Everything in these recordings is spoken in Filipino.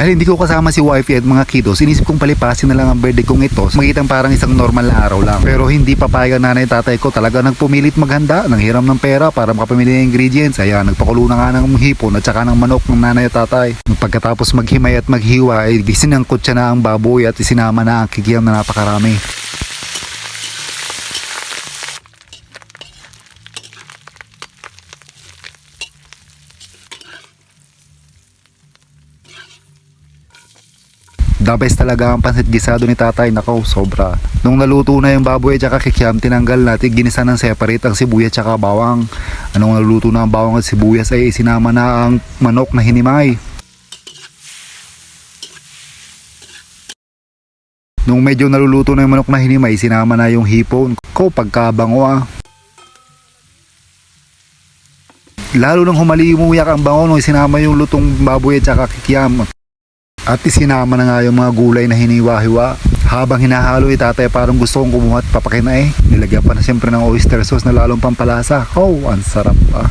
Dahil hindi ko kasama si wifey at mga kiddos, inisip kong palipasin na lang ang birthday kong ito. Magitang parang isang normal na araw lang. Pero hindi papayag ang nanay at tatay ko. Talaga nagpumilit maghanda, nang hiram ng pera para makapamili ng ingredients. Ayan, nagpakulo na nga ng hipon at saka ng manok ng nanay at tatay. Pagkatapos maghimay at maghiwa, ay sinangkot siya na ang baboy at isinama na ang kikiyam na napakarami. The best talaga ang pansit gisado ni tatay. Nakaw, sobra. Nung naluto na yung baboy at saka kikiam, tinanggal natin ginisa ng separate ang sibuyas at bawang. Anong naluto na ang bawang at sibuyas ay isinama na ang manok na hinimay. Nung medyo naluluto na yung manok na hinimay, sinama na yung hipon. Ko, pagkabango ah. Lalo nang humalimuyak ang bango nung sinama yung lutong baboy at saka kikiam. At isinama na nga yung mga gulay na hiniwa-hiwa. Habang hinahalo tatay parang gusto kong kumuha at papakinae. Nilagyan pa na siyempre ng oyster sauce na lalong pampalasa. Oh, ang sarap ah.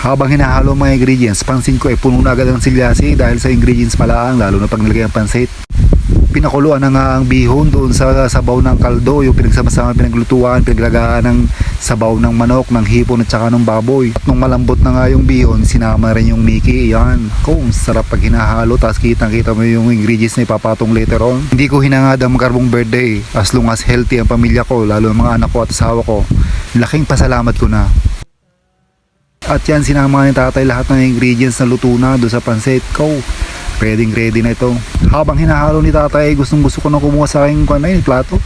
Habang hinahalo ang mga ingredients, pansin ko ay puno na agad ang silyasi dahil sa ingredients pala ang lalo na pag nilagay ang pansit. Pinakuluan na nga ang bihon doon sa sabaw ng kaldo, yung pinagsama-sama pinaglutuan, pinaglagaan ng sabaw ng manok, ng hipon at saka ng baboy. At nung malambot na nga yung bihon, sinama rin yung Mickey. Yan, kung sarap pag hinahalo, tapos kitang-kita mo yung ingredients na ipapatong later on. Hindi ko hinangad ang magkarbong birthday as long as healthy ang pamilya ko, lalo ang mga anak ko at asawa ko. Laking pasalamat ko na. At yan, sinama ni tatay lahat ng ingredients na luto na doon sa pansit ko. Ready ready na ito. Habang hinahalo ni tatay, gustong gusto ko na kumuha sa aking kung ano yun, plato.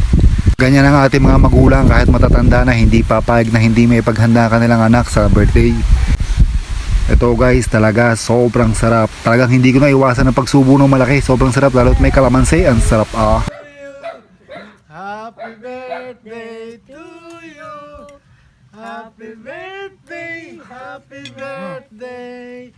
Ganyan ang ating mga magulang kahit matatanda na hindi papayag na hindi may paghanda ang kanilang anak sa birthday. Ito guys, talaga sobrang sarap. Talagang hindi ko na iwasan ang pagsubo ng malaki. Sobrang sarap lalo at may kalamansi. Ang sarap ah. Happy birthday to you. Happy birthday, happy birthday.